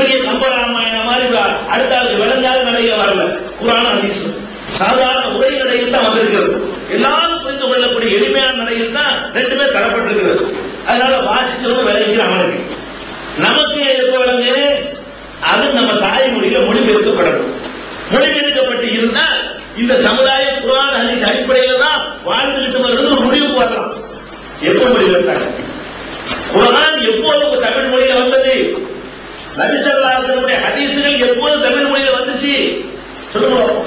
பெரிய கம்பராமாயணம் மாதிரி வ- அடுத்த ஆளுக்கு விளங்காத நடையில வரல. குரான் அதிசயம் சாதாரண உரை நடையில் தான் வந்திருக்கிறது. எல்லாரும் புரிந்து கொள்ளக்கூடிய எளிமையான நடையில் தான் ரெண்டுமே தரப்பட்டிருக்கிறது. அதனால வாசிச்சவங்க விளைவிக்கிற அவனுக்கு நமக்கு எப்ப விளங்கு? அது நம்ம தாய்மொழியில மொழிபெயர்க்கப்படணும். மொழிபெயர்க்கப்பட்டு இருந்தால் இந்த சமுதாயம் குரான் ஹதீஸ் அடிப்படையில தான் வாழ்ந்துகிட்டு வருது ஒரு முடிவு போடலாம் எப்போ மொழிபெயர்த்தாங்க? குரான் எப்போது தமிழ் மொழியில வந்தது? நபிசல்லாசனுடைய ஹதீசுகள் எப்போது தமிழ் மொழியில வந்துச்சு? சொல்லுங்க.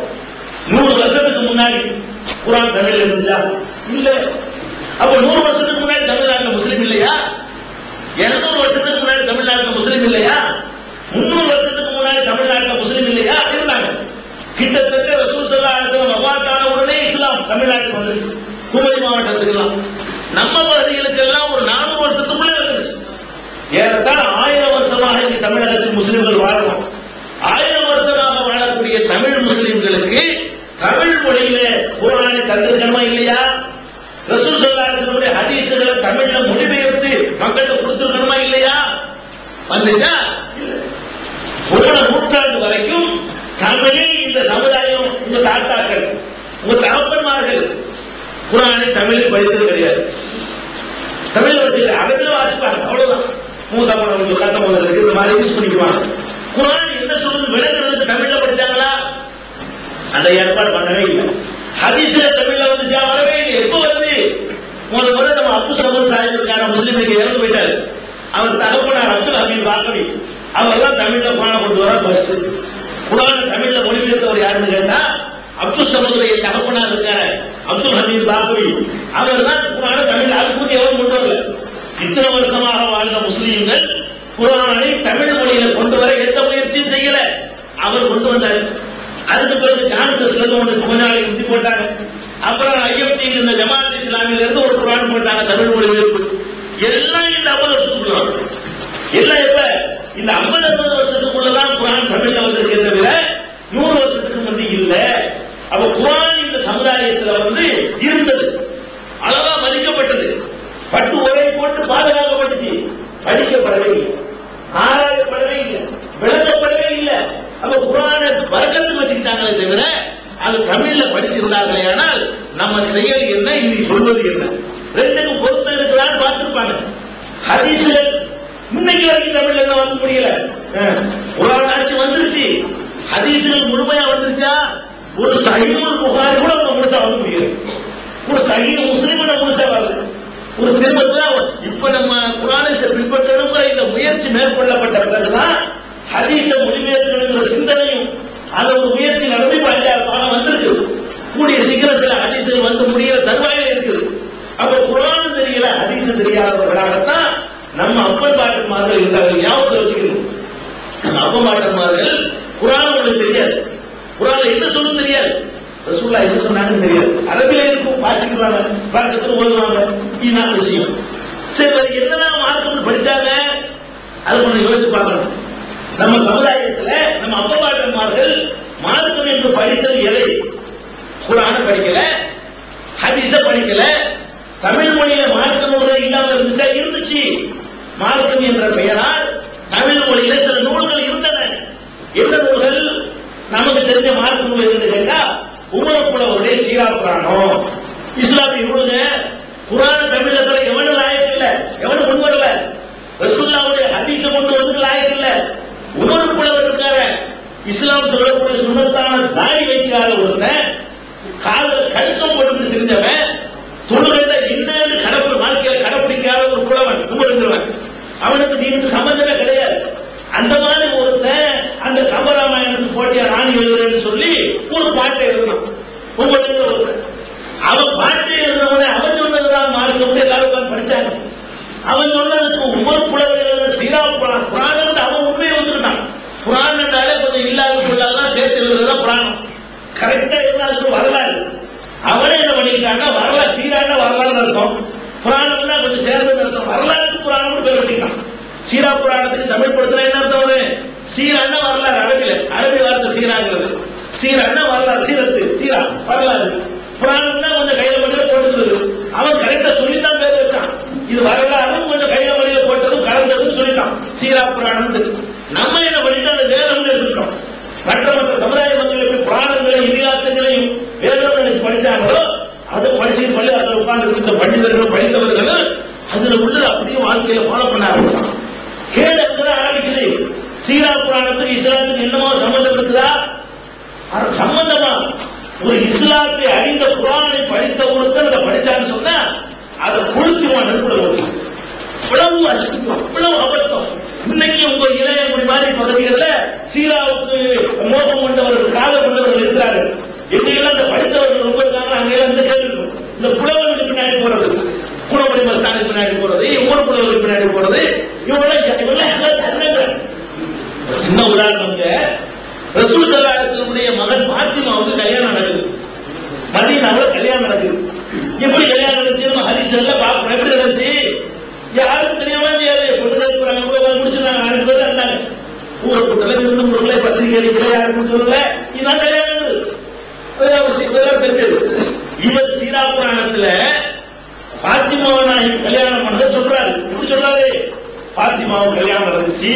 நூறு வருஷத்துக்கு முன்னாடி குரான் தமிழ் இருந்துச்சா? இல்ல. அப்ப நூறு வருஷத்துக்கு முன்னாடி தமிழ்நாட்டுல முஸ்லீம் இல்லையா? இருநூறு வருஷத்துக்கு முன்னாடி தமிழ்நாட்டுல முஸ்லீம் இல்லையா? முன்னூறு வருஷத்துக்கு முன்னாடி தமிழ்நாட்டுல முஸ்லீம் இல்லையா? இருந்தாங்க கிட்டத்தட்ட ரசூல் சல்லா வபாத்தான உடனே இஸ்லாம் தமிழ்நாட்டுக்கு வந்துருச்சு. குமரி மாவட்டத்துக்கெல்லாம். நம்ம பகுதிகளுக்கெல்லாம் ஒரு நானூறு வருஷத்துக்குள்ளே வந்துருச்சு. ஏறத்தாழ ஆயிரம் வருஷமாக இந்த தமிழகத்தில் முஸ்லிம்கள் வாழணும். ஆயிரம் வருஷமாக வாழக்கூடிய தமிழ் முஸ்லிம்களுக்கு தமிழ் மொழியில குரானை தந்திருக்கணுமா இல்லையா? ரசூல் சல்லாசனுடைய ஹதீசுகளை தமிழ்ல மொழிபெயர்த்து மக்களுக்கு கொடுத்துருக்கணுமா இல்லையா? வந்துச்சா? இல்ல. போன நூற்றாண்டு வரைக்கும் தமிழே இந்த சமுதாயம் உங்க தாத்தாக்கள் உங்க தகப்பன்மார்கள் குரானை தமிழில் படித்தது கிடையாது. தமிழ் வச்சுக்கிற அரபில் வாசிப்பாங்க அவ்வளவுதான். மூத்தப்படம் கொஞ்சம் கத்த முதல்ல இந்த மாதிரி யூஸ் பண்ணிக்குவாங்க. குரான் என்ன சொல்லுது? விளங்குறதுக்கு தமிழ்ல படிச்சாங்களா? அந்த ஏற்பாடு பண்ணவே இல்லை. ஹதீஸ்ல தமிழ்ல வந்துச்சா வரவே இல்லை. எப்போ வருது? முதல் முறை நம்ம அப்பு சமூக சாஹிப் இருக்கான முஸ்லீமுக்கு இறந்து போயிட்டாரு. அவர் தகப்பனார் அப்துல் ஹமீத் பாக்கவி. அவர் தான் தமிழ்ல குரானை கொண்டு வர ஃபர்ஸ்ட் குரான் தமிழ்ல மொழிபெயர்த்தவர் யாருன்னு கேட்டா அப்துல் சமூருடைய தகப்பனார் இருக்காரு அப்துல் ஹமீத் பாக்கவி. அவர் தான் குரான தமிழ்ல அது எவரும் கொண்டு வரல. இத்தனை வருஷமாக வாழ்ந்த முஸ்லீம்கள் குரானை தமிழ் மொழியில கொண்டு வர எந்த முயற்சியும் செய்யல. அவர் கொண்டு வந்தார். அதுக்கு பிறகு காங்கிரஸ்ல இருந்து ஒன்று கொஞ்ச நாளைக்கு முந்தி போட்டாங்க. அப்புறம் ஐஎம்டி இந்த ஜமாத் இஸ்லாமியில இருந்து ஒரு குரான் போட்டாங்க தமிழ் மொழி உயர்வு எல்லாம் இந்த ஐம்பது வருஷத்துக்குள்ள எல்லாம் எப்ப இந்த ஐம்பது அறுபது வருஷத்துக்குள்ளதான் குரான் தமிழ்ல வந்திருக்கே தவிர நூறு வருஷத்துக்கு வந்து இல்ல. அப்ப குரான் இந்த சமுதாயத்துல வந்து இருந்தது. அழகா மதிக்கப்பட்டது. பட்டு உரை போட்டு பாதுகாக்கப்பட்டுச்சு. படிக்கப்படவே இல்லை. ஆராயப்படவே இல்லை. விளக்கப்படவே இல்லை. அப்ப குரான வர்க்கத்துக்கு வச்சுக்கிட்டாங்களே தவிர அது தமிழ்ல படிச்சிருந்தாங்களே ஆனால் நம்ம செயல் என்ன இனி சொல்வது என்ன? ரெண்டுக்கும் பொருத்தம் இருக்கிறான்னு பார்த்திருப்பாங்க. ஹதீஸ்ல இன்னைக்கு வரைக்கும் தமிழ்ல என்ன வந்து முடியல? அஹ், குரான் ஆட்சி வந்துருச்சு. ஹதீஸ்கள் முழுமையா வந்துருச்சா? ஒரு சஹீஹுல் புகாரி கூட நம்ம முழுசா வந்து முடியல. ஒரு சஹீஹ் முஸ்லிம் முழுசா வரல ஒரு திரும்பத்தான் இப்ப நம்ம குரானை பின்பற்றணுங்கிற இந்த முயற்சி மேற்கொள்ளப்பட்ட பிறகுதான் ஹதீஸ மொழிபெயர்க்கணுங்கிற சிந்தனையும் அந்த ஒரு முயற்சி நடந்து இப்ப அஞ்சாறு பாடம் வந்திருக்கு. கூடிய சீக்கிரத்தில் ஹதீஸில் வந்து முடிகிற தருவாயில இருக்குது. அப்ப குரான் தெரியல ஹதீஸ் தெரியாதவர்களாகத்தான் நம்ம அப்பன் பாட்டன்மார்கள் இருந்தார்கள். ஞாபகத்தை வச்சுக்கணும். நம்ம அப்பன் பாட்டன்மார்கள் குரான் உங்களுக்கு தெரியாது. குரான் என்ன சொல்லும் தெரியாது. ரசூல்லா என்ன சொன்னாங்கன்னு தெரியாது. அரபில இருக்கும் வாசிக்கிறாங்க பழக்கத்தில் ஓதுவாங்க. இதுதான் விஷயம். சரி அது என்னதான் மார்க்கம் படிச்சாங்க அது கொஞ்சம் யோசிச்சு பார்க்கணும். நம்ம சமுதாயத்துல நம்ம அப்பமாட்டன்மார்கள் மார்க்கம் என்று படித்தது எதை? குரான படிக்கல ஹதீஸ படிக்கல தமிழ் மொழியில மார்க்கம் இல்லாத இல்லாம இருந்துச்சா? இருந்துச்சு. மார்க்கம் என்ற பெயரால் தமிழ் மொழியில சில நூல்கள் இருந்தன. எந்த நூல்கள்? நமக்கு தெரிஞ்ச மார்க்க நூல் இருந்து கேட்டா உமர் புலவருடைய சீரா புராணம். இஸ்லாமிய நூலுங்க புராண தமிழகத்துல எவனும் லாயக்கு இல்ல எவனும் முன் வரல. ரசுல்லாவுடைய ஹதீஸ கொண்டு வந்து லாயக்கு இல்ல உமர் புலவர் இருக்காரு. இஸ்லாம் சொல்லக்கூடிய சுண்ணத்தான தாடி வைக்காத ஒருத்தன் காதல கழுத்தம் போட்டு தெரிஞ்சவன் தொழுகிறத என்னன்னு கடப்பு வாழ்க்கையில கடைப்பிடிக்காத ஒரு புலவன் உமருங்கிறவன் அவனுக்கு நீனுக்கு சம்பந்தமே கிடையாது அந்த மாதிரி ஒருத்தன் அந்த கம்பராமாயணத்துக்கு போட்டியா ராணி எழுதுறேன்னு சொல்லி ஒரு பாட்டை எழுதணும் உங்களுடைய ஒருத்தன் அவன் பாட்டை எழுதுனவனே அவன் சொன்னதுதான் மார்க்கம் எல்லாரும் உட்கார்ந்து படிச்சாங்க அவன் சொன்னதுக்கு உமர் புலவர் எழுதுற சீரா புராணம் புராணம் அவன் உண்மையை வந்துருந்தான் புராணம் என்றாலே கொஞ்சம் இல்லாத சொல்லாதான் சேர்த்து எழுதுறதா புராணம் கரெக்டா இருந்தாலும் வரலாறு அவனே என்ன வரலாறு சீரான வரலாறு அர்த்தம். புராணம்னா கொஞ்சம் சேர்ந்து அர்த்தம். வரலாறுக்கு புராணம்னு பேர் வச்சுக்கலாம். சீரா புராணத்துக்கு தமிழ் படுத்தினா என்ன அர்த்தம் வரும் சீரான்னா வரலாறு அரபில. அரபி வார்த்தை சீராங்கிறது. சீரான்னா வரலாறு சீரத்து சீரா வரலாறு. புராணம்னா கொஞ்சம் கையில மடியில போட்டுக்கிறது. அவன் கரெக்டா சொல்லித்தான் பேர் வச்சான். இது வரலாறும் கொஞ்சம் கையில மடியில போட்டதும் கலந்ததும் சொல்லிட்டான் சீரா புராணம் நம்ம என்ன பண்ணிட்டு அந்த வேதம்னு எடுத்துட்டோம் மற்ற மற்ற சமுதாய மக்கள் எப்படி புராணங்களையும் இதிகாசங்களையும் வேதம் நினைச்சு படிச்சாங்களோ அதை படிச்சு பள்ளி அதில் உட்கார்ந்து இருந்த பண்டிதர்கள் படித்தவர்களும் அதுல உள்ளது அப்படியே வாழ்க்கையில ஃபாலோ பண்ண ஆரம்பிச்சாங்க. கேடு அங்கதான் ஆரம்பிக்குது. சீரா புராணத்துக்கு இஸ்லாத்துக்கு என்னமோ சம்பந்தம் இருக்குதா? அது சம்பந்தமா? ஒரு இஸ்லாத்தை அறிந்த குரானை படித்த ஒருத்தர் அதை படிச்சான்னு சொன்னா அதை கொளுத்துவான் நெருப்புல ஓடுவான் இவ்வளவு அசிங்கம் இவ்வளவு அபத்தம். இன்னைக்கு உங்க இளையங்குடி மாதிரி பகுதிகளில் சீராவுக்கு மோகம் கொண்டவர்கள் காதல் கொண்டவர்கள் இருக்கிறார்கள். எங்கெல்லாம் அந்த படித்தவர்கள் ரொம்ப இருக்காங்க அங்கெல்லாம் இந்த கேள்வி இந்த புலவனுக்கு பின்னாடி போறது. குணமணி மஸ்தானுக்கு பின்னாடி போறது. ஊர் புலவர்களுக்கு பின்னாடி போறது. இவங்களாம் இவங்களாம் சின்ன உதாரணம்ங்க ரசூல் சல்லாசனுடைய மகன் பாத்திமாவுக்கு கல்யாணம் நடக்குது. மதியனாவில் கல்யாணம் நடக்குது. எப்படி கல்யாணம் நடந்துச்சு? ஹரிஸ் எல்லாம் பாப்போம் எப்படி நடந்துச்சு? யாருக்கும் தெரியவே தெரியாது பொண்ணு நடக்கிறாங்க இவ்வளவு முடிச்சிருந்தாங்க. ஆறு பேர் இருந்தாங்க. ஊரை கூட்டல விருந்து முறையில பத்திரிகை அடிக்கல யாருக்கும் சொல்லல இதுதான் கல்யாணம் நடக்குது. இதெல்லாம் தெரிஞ்சது இவர் சீரா புராணத்துல பாத்திமாவை நான் கல்யாணம் பண்ண சொல்றாரு. எப்படி சொல்றாரு பாத்திமாவை கல்யாணம் நடந்துச்சு.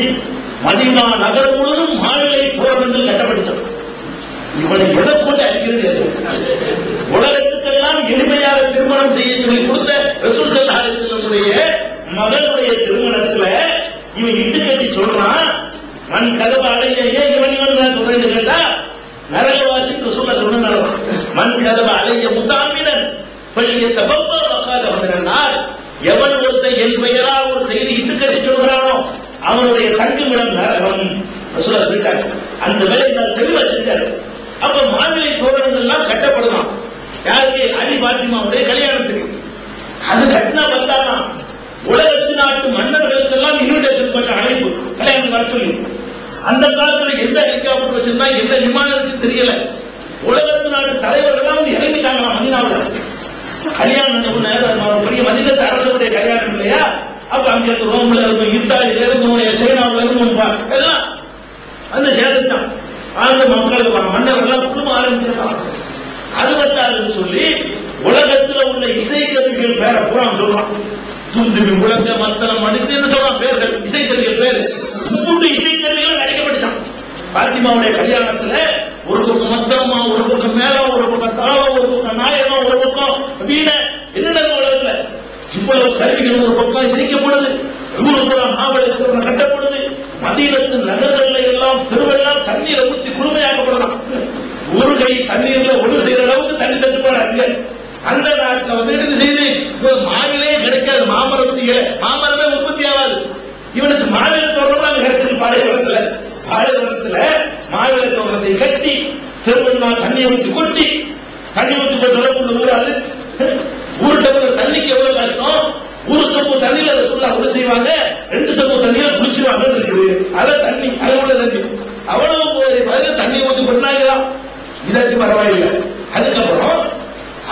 மதிமா நகரம் முழுவதும் மாநிலை தோரணங்கள் கட்டப்பட்டது. இவனை எதை போட்டு அடிக்கிறது உலகத்துக்கெல்லாம் எளிமையாக திருமணம் செய்ய சொல்லி கொடுத்த ரசூல் ஸல்லல்லாஹு அலைஹி மகனுடைய திருமணத்துல இவன் இட்டு கட்டி சொல்றான் மண் கதவு அடைய ஏன் இவன் இவன் நான் சொல்றேன்னு கேட்டா நரகவாசி ரசூல்லா சொன்ன நடக்கும் மண் கதவ அலைய முத்தாமினன் பள்ளியை தபப்பா வக்காத வந்தனால் எவன் ஒருத்தன் என் பெயரா ஒரு செய்தி இட்டு கட்டி சொல்கிறானோ அவனுடைய தங்குமிடம் நரகம். சொல்லிட்டார். அந்த வேலை நான் தெளிவா செஞ்சாரு. அப்ப மாநிலை தோரணங்கள் எல்லாம் கட்டப்படுதான் யாருக்கு? அலி பாத்திமாவுடைய கல்யாணத்துக்கு. அது கட்டினா வந்தாதான் உலகத்து நாட்டு மன்னர்களுக்கு எல்லாம் இன்விடேஷன் பண்ண அழைப்பு. கல்யாணம் வர சொல்லி. அந்த காலத்துல எந்த ஹெலிகாப்டர் வச்சிருந்தா எந்த விமானத்துக்கு தெரியல. உலகத்து நாட்டு தலைவர்கள் எல்லாம் வந்து இறங்கிட்டாங்களாம் மதினாவுல. கல்யாணம் நேரம் பெரிய மதினத்து அரசுடைய கல்யாணம் இல்லையா? அப்ப அங்க இருந்து ரோம்ல இருக்கும் இத்தாலியில இருக்கும் சைனாவுல இருக்கும் எல்லாம் அந்த சேதத்தான் ஆழ்ந்த மக்களுக்கு மன்னர்கள் குடும்பம் ஆரம்பிச்சிருக்காங்க அறுபத்தாறுன்னு சொல்லி உலகத்துல உள்ள இசைக்கருவிகள் பேர பூரா சொல்றான். துந்துவி உலக மத்தனம் மடித்து சொல்றான்? பேர்கள். இசைக்கருவிகள் பேரு. மூன்று இசைக்கருவிகள் நடிக்கப்பட்டுச்சான் பாத்திமாவுடைய கல்யாணத்துல ஒரு பக்கம் மத்தனமா ஒரு பக்கம் மேலம் ஒரு பக்கம் தாளம் ஒரு பக்கம் நாயகம் ஒரு பக்கம் வீணை என்னென்ன உலகத்துல இவ்வளவு கருவிகள் ஒரு பக்கம் இசைக்கப்படுது. ஊரு பூரா மாவட்டத்தில் கட்டப்படுது. மதீனத்து நகர்கள்ல எல்லாம் திருவெல்லாம் தண்ணீரை ஊற்றி குளுமையாக்கப்படலாம் ஒரு கை தண்ணீர்ல ஒன்று செய்யற அளவுக்கு தண்ணி தட்டுப்பாடு அங்க. அந்த நாட்டுல வந்து என்ன செய்து? இப்ப மாவிலே கிடைக்காது மாமரத்துக்கு. மாமரமே உற்பத்தி ஆகாது. இவனுக்கு மாவில தோட்டம் அங்க கிடைச்சது பாலைவனத்துல. பாலைவனத்துல மாவில தோட்டத்தை கட்டி திருவண்ணா தண்ணியை ஊற்றி கொட்டி தண்ணி ஊற்றி கொண்டு ஊராது ஊரு டம்ளர் தண்ணிக்கு எவ்வளவு கஷ்டம்? ஒரு சொம்பு தண்ணியில அதை சொல்ல உள்ள செய்வாங்க. ரெண்டு சொம்பு தண்ணியில குளிச்சிருவாங்க இருக்குது. அத தண்ணி அது உள்ள தண்ணி. அவ்வளவு போதை பதில தண்ணி ஊற்றி கொண்டாங்களாம் இதாச்சும் பரவாயில்லை. அதுக்கப்புறம்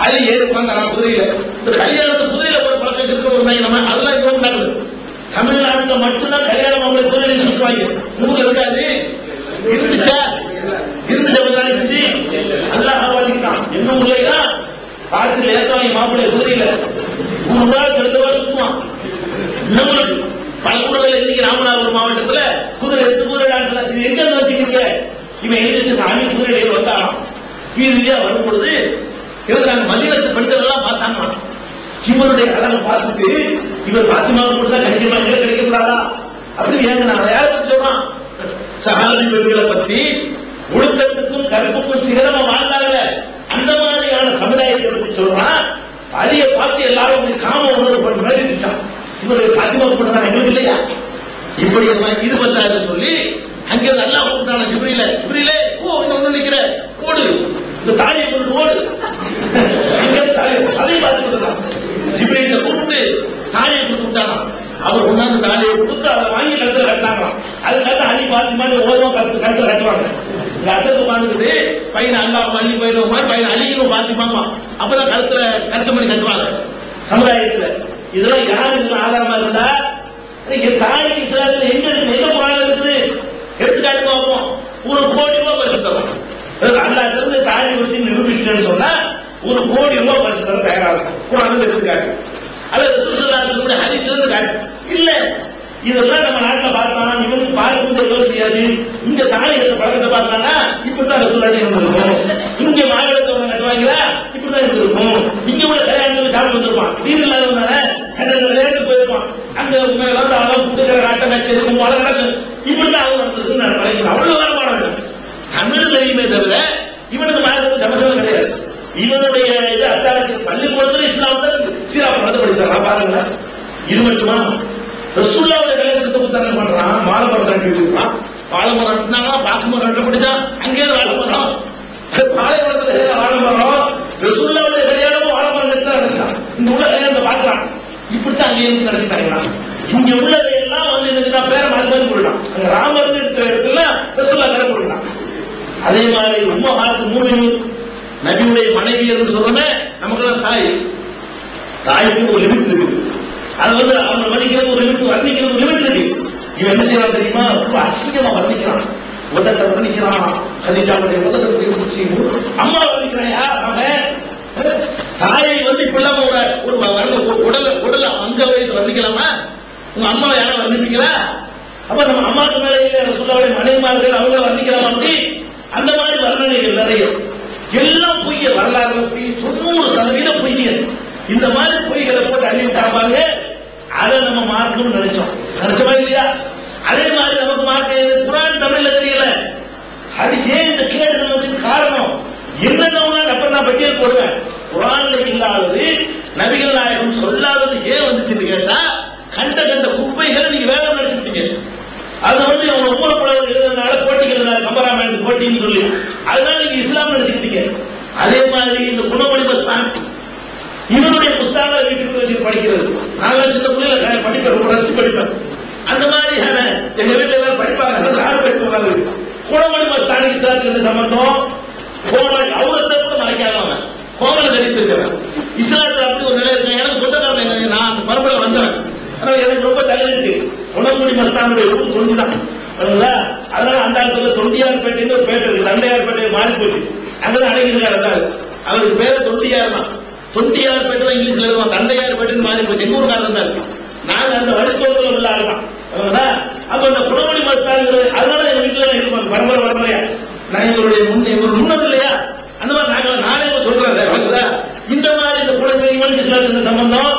அது ஏறு உட்காந்து குதிரையில இந்த கல்யாணத்தை குதிரையில போற பழக்கம் இருக்கிறவங்க நம்ம அதெல்லாம் இப்போ நடக்குது தமிழ்நாட்டுல மட்டும்தான் கல்யாணம் அவங்களை குதிரையில சுற்றுவாங்க. உங்களுக்கு இருக்காது. இருந்துச்சா? இருந்துச்சா கொஞ்ச செஞ்சு அல்லாஹ் காப்பாத்திக்கிட்டான் என்ன ஊர்லயா காற்றுல ஏற்றவாங்க மாப்பிள்ளை குதிரையில. மூணு நாள் ரெண்டு வாரம் சுத்துவான். இன்னும் பல ஊர்கள் இன்னைக்கு ராமநாதபுரம் மாவட்டத்துல குதிரை எடுத்து குதிரை டான்ஸ் இது எங்க இருந்து வச்சுக்கிறீங்க? இவன் எழுதி அணி குதிரையில வந்தாராம் வீதியா வரும் பொழுது இருந்தாங்க மதியத்தை படித்தவெல்லாம் பார்த்தாங்க இவருடைய அழகை பார்த்துட்டு இவர் பாத்திமாவை கொடுத்தா கிடைக்குமா இல்லை கிடைக்கக்கூடாதா? அப்படின்னு ஏங்க நான் யாரை பத்தி சொல்றான்? சகாதி பெண்களை பத்தி உளுத்தத்துக்கும் கருப்புக்கும் சிகரமா வாழ்ந்தாங்கல்ல அந்த மாதிரியான சமுதாயத்தை பத்தி சொல்றான் அழிய பார்த்து எல்லாரும் காம உணர்வு பண்ற மாதிரி இருந்துச்சான் இவங்களுக்கு பாத்திமா பண்ணா எங்களுக்கு இல்லையா? இப்படி இது பத்தாரு சொல்லி அங்க நல்லா கூப்பிட்டான ஜிப்ரியில? ஜிப்ரியிலே ஓ இங்க வந்து நிக்கிற ஓடு இந்த தாலியை கொண்டு ஓடு அங்க தாலியை அதை பார்த்து கொடுத்தான் ஜிப்ரியில கூப்பிட்டு தாலியை கொடுத்து விட்டானா அவர் கொண்டாந்து தாலியை கொடுத்து அதை வாங்கி கழுத்துல கட்டாங்களாம் பாத்திமான்னு அணி பார்த்து மாதிரி கட்டுவாங்க. இந்த அசத்து உட்காந்துக்கிட்டு பையன் அல்லா மல்லி பயிரும் மாதிரி பையன் அழிக்கணும் பார்த்துப்பாமா அப்பதான் கருத்துல கருத்து பண்ணி கட்டுவாங்க. சமுதாயத்துல இதெல்லாம் யார் இதுல ஆதாரமா இருந்தா? இன்னைக்கு தாய் இஸ்லாத்துல எங்க இருக்கு? எங்க குரான் இருக்குது? எடுத்துக்காட்டு பார்ப்போம். ஒரு கோடி ரூபாய் பரிசு தரும் அல்லாஹ் இருந்து தாய் வச்சு நிரூபிச்சுன்னு சொன்னா ஒரு கோடி ரூபாய் பரிசு தர தயாராகும் இருக்கும் குரான் எடுத்துக்காட்டு. அல்லது சுற்றுலாத்தினுடைய ஹரிஸ் காட்டு. இல்ல இதெல்லாம் நம்ம நாட்டில் பார்க்கலாம் இவனுக்கு பார்க்கும் தெரியவும் தெரியாது. இங்க தாலி கட்ட பழக்கத்தை பார்த்தானா இப்படிதான் ரசூலாடி இருந்திருக்கும் இங்க மாநிலத்தை ஒண்ணு கட்டுவாங்களா இப்படிதான் இருந்திருக்கும் இங்க கூட கல்யாணத்துல சாப்பிட்டு வந்திருப்பான். வீடு இல்லாதவனால நேரத்துக்கு போயிருப்பான். அங்க ஏதாவது அளவு அவன் குடுக்கிற நாட்டை கட்சி இருக்கும் பல நடக்கும் இப்படிதான் அவங்க நடந்திருக்கு நான் பழகிறேன் அவ்வளவு வரமான தமிழ் தெரியுமே தவிர இவனுக்கு மாநிலத்துக்கு சம்மந்தமே கிடையாது. இவனுடைய இது அத்தாரத்தில் பள்ளிக்கூடத்தில் இஸ்லாம் தான் சீரா நடந்து படித்தாரா பாருங்களேன். இது மட்டுமா? ரசூல்லாவோட கல்யாணத்தை புத்தகம் பண்றான் மாலை மரம் கட்டி வச்சிருக்கான் வாழை மரம் நட்டினாங்களா பாக்கு மரம் நட்ட அங்கேயே வாழை மரம் வாழை வாழை மரம் ரசூல்லாவோட கல்யாணமும் வாழை மரம் நட்டு இந்த உள்ள கல்யாணத்தை பார்க்கலாம். இப்படித்தான் அங்கே இருந்து நடத்திட்டாங்களா இங்க உள்ளதை எல்லாம் வந்து எனக்கு பேர பேரை மாறி கொள்ளலாம். அங்க ராமர் இருக்கிற இடத்துல ரசூல்லா பேரை கொள்ளலாம் அதே மாதிரி உம்ம காலத்து மூணு நபியுடைய மனைவி என்று சொல்றேன் நமக்கு தான் தாய். தாய்க்கு ஒரு லிமிட் இருக்குது. அது வந்து அவங்க மதிக்கிறது ஒரு லிமிட் வர்ணிக்கிறது ஒரு லிமிட் இருக்கு இவன் என்ன செய்யறான் தெரியுமா? ரொம்ப அசிங்கமா வர்ணிக்கிறான் உதட்ட வர்ணிக்கிறான் ஹதிஜாவுடைய உதட்டத்தை பிடிச்சி அம்மா வர்ணிக்கிறான் யார் அவன் தாயை வந்து இப்படிலாம் ஒரு ஒரு உடல உடல அங்க வைத்து வர்ணிக்கலாமா? உங்க அம்மாவை யாரும் வர்ணிப்பீங்களா? அப்ப நம்ம அம்மாவுக்கு மேலே இல்ல சொல்லவே மனைவிமார்கள் அவங்க வர்ணிக்கலாம் அப்படி? அந்த மாதிரி வர்ணனைகள் நிறைய. எல்லாம் பொய்ய வரலாறு பொய் தொண்ணூறு சதவீதம் பொய்ய இந்த மாதிரி பொய்களை போட்டு அறிவிச்சாப்பாங்க அதை நம்ம மாற்றணும்னு நினைச்சோம். நினைச்சோமா இல்லையா? அதே மாதிரி நமக்கு மார்க்க குரான் தமிழ்ல தெரியல. அது ஏன் இந்த கேடு நமக்கு காரணம்? என்னென்ன அப்ப நான் பட்டியல் போடுவேன். குரான்ல இல்லாதது நபிகள் நாயகம் சொல்லாதது ஏன் வந்துச்சுன்னு கேட்டா கண்ட கண்ட குப்பைகளை நீங்க வேலை நினைச்சுட்டீங்க அது வந்து அவங்க ஒவ்வொரு புலவர் எழுதுனால போட்டிகள் எழுதுனாரு போட்டின்னு சொல்லி. அதனால நீங்க இஸ்லாம் நினைச்சுக்கிட்டீங்க. அதே மாதிரி இந்த குணமணி பஸ்தான் இவனுடைய புஸ்தகங்களை வீட்டுக்கு வச்சு படிக்கிறது. நாலு சின்ன பிள்ளைல படிப்பேன் ரொம்ப ரசிச்சு படிப்பேன் அந்த மாதிரியான எங்க வீட்டுல எல்லாம் படிப்பாங்க. யாரும் படிப்பாங்க குணமொழி மஸ்தானிக்கு இஸ்லாத்துக்கு சம்பந்தம்? கோமலை அவுரத்தை கூட மறைக்காம அவன். கோமலை தரித்திருக்கிறேன் இஸ்லாத்துல அப்படி ஒரு நிலை இருக்கு. எனக்கு சொந்தக்காரன் என்ன? நான் அந்த பரம்பரை வந்தேன் ஆனா எனக்கு ரொம்ப தள்ளி இருக்கு. குணமொழி மஸ்தானுடைய ஊர் தொண்டிதான் அதனால அந்த காலத்துல தொண்டியார்பேட்டைன்னு ஒரு பேட்டை இருக்கு. தண்டையார்பேட்டை மாறி போச்சு. அங்கதான் அடங்கியிருக்காரு அவருக்கு பேரு தொண்டியார் தான் தொண்டியார்பேட்டை தான் இங்கிலீஷ்ல எழுதுவான் தண்டையார்பேட்டைன்னு மாறி போச்சு. எங்க ஊருக்காரன் தான் நாங்க அந்த வழித்தோர்கள் உள்ள ஆள் தான் அப்ப அந்த குணமொழி மஸ்தான்ங்கிறது அதனால எங்க வீட்டுல தான் இருப்பாங்க பரம்பரை பரம்பரையா. நான் எங்களுடைய முன் எங்க முன்னது இல்லையா? அந்த மாதிரி நாங்க நானே சொல்றேன். இந்த மாதிரி இந்த குழந்தைகள் இவனுக்கு சம்பந்தம்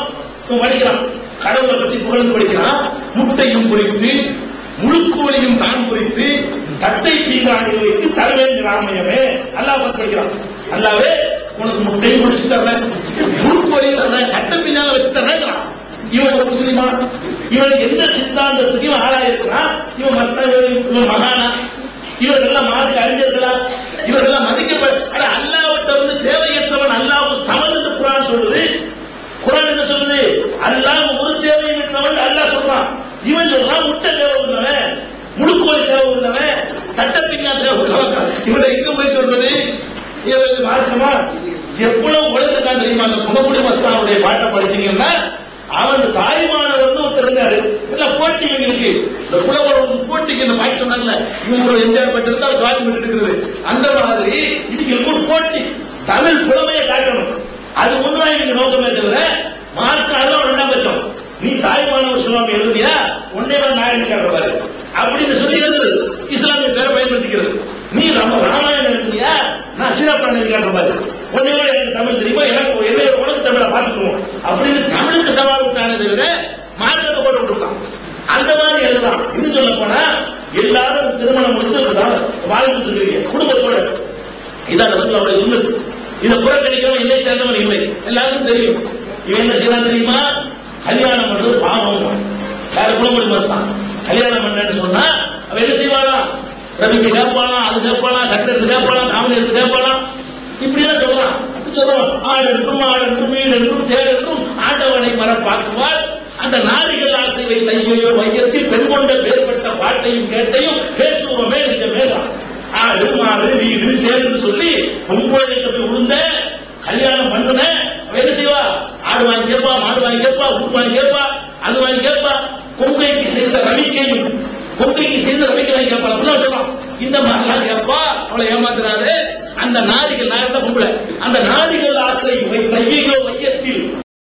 இவன் படிக்கிறான். கடவுளை பத்தி புகழ்ந்து படிக்கிறான். முட்டையும் குறித்து முழுக்கோலையும் தான் குறித்து தட்டை பீங்கானில் வைத்து தருவேன் ராமயமே அல்லாஹ் பத்தி படிக்கிறான். அல்லாவே உனக்கு முட்டையும் முடிச்சு தர்றேன் முழுக்கோலையும் தர்றேன் தட்டை பின்னால வச்சு தர்றேன் இவன் முஸ்லிமா. இவன் எந்த சித்தாந்தத்துக்கு இவன் ஆளாயிருக்கிறான் இவன் மற்ற இவன் மகானா. இவர்கள்லாம் மாதிரி அறிஞர்களா? இவர்கள்லாம் மதிக்கப்பட்ட அல்லாவிட்ட வந்து தேவையற்றவன் அல்லாவுக்கு சமன் குரான் சொல்லுது. குரான் என்ன சொல்லுது? அல்லாஹ் ஒரு தேவை விட்டவன் அல்லாஹ் சொல்றான். இவன் சொல்றான் முட்டை தேவை உள்ளவன் முழுக்கோல் தேவை உள்ளவன் சட்டப்பின்னா தேவை உள்ளவன். இவனை எங்க போய் சொல்றது? இவன் மார்க்கமா? எவ்வளவு உழைத்துக்கான் தெரியுமா? அந்த புகமுடி மஸ்தானுடைய பாட்டை படிச்சீங்கன்னா அவன் தாய்மானவர் வந்து ஒருத்தர் இருந்தாரு இல்ல போட்டி இவங்களுக்கு. இந்த புலவர் போட்டிக்கு இந்த பாட்டு சொன்னாங்கல்ல இவங்க ஒரு என்ஜாய் பண்ணிருந்தா சுவாமி பண்ணிட்டு அந்த மாதிரி இவங்களுக்கு ஒரு போட்டி. தமிழ் புலமையை காட்டணும். அது ஒண்ணுதான் இவங்க நோக்கமே தவிர மார்க் அதெல்லாம் ரெண்டாம் பட்சம் நீ தாய்மானவர் சுவாமி எழுதியா? ஒன்னே தான் நாயகன் காட்டுறாரு அப்படின்னு சொல்லி எழுது. இஸ்லாமிய பேரை பயன்படுத்திக்கிறது. நீ நம்ம ராமாயணம் எழுதியா நான் சீராப்பண்ணி காட்டுற மாதிரி ஒன்னே எனக்கு தமிழ் தெரியுமா? எனக்கு என்ன உனக்கு தமிழை பார்த்துக்குவோம். அப்படின்னு தமிழுக்கு சவால் விட்டானே தவிர மார்க்கத்தை போட்டு விட்டுருக்கான். அந்த மாதிரி எழுதலாம் இன்னும் சொல்ல போனா எல்லாரும் திருமணம் முடித்து வாழ்ந்துட்டு இருக்கீங்க குடும்பத்தோட. இதான் ரசூலுல்லாஹி சுன்னத் இதை புறக்கணிக்கவும் இல்லை சேர்ந்தவன் இல்லை. எல்லாருக்கும் தெரியும். இவன் என்ன செய்யலாம் தெரியுமா? கல்யாணம் பண்றது பாவம். வேற குடும்பம் தான் கல்யாணம் பண்ணேன்னு சொன்னா அவன் என்ன செய்வானா? ரவிக்கு கேட்பானா அது கேட்பானா சட்டத்துக்கு கேட்பானா காவலியருக்கு கேட்பானா இப்படிதான் சொல்லலாம் அப்படி சொல்றான் ஆடு இருக்கும் ஆடு இருக்கும் மீன் இருக்கும் தேடு இருக்கும் ஆண்டவனை மரப்பாக்குவாள் அந்த நாரிகள் ஆசை வைத்த ஐயோ மையத்தில் பெண் கொண்ட பேர்பட்ட பாட்டையும் கேட்டையும் பேசுவோமே நிஜமே தான் ஆடு மாடு வீடு தேர்ன்னு சொல்லி பொங்கலை போய் உளுந்த கல்யாணம் பண்ணுன என்ன செய்வா? ஆடு வாங்கி கேட்பா மாடு வாங்கி கேட்பா உப்பு வாங்கி கேட்பா அது வாங்கி கேட்பா. கொங்கைக்கு செய்த ரவிக்கையும் பொங்கைக்கு சேர்ந்து ரவிக்கை வாங்கி கேட்பா சொல்றான் இந்த மாதிரிலாம் கேட்பா அவளை ஏமாத்துறாரு? அந்த நாரிகள் நான் பொம்பளை அந்த நாரிகள் ஆசை வை- வையையோ வையத்தில்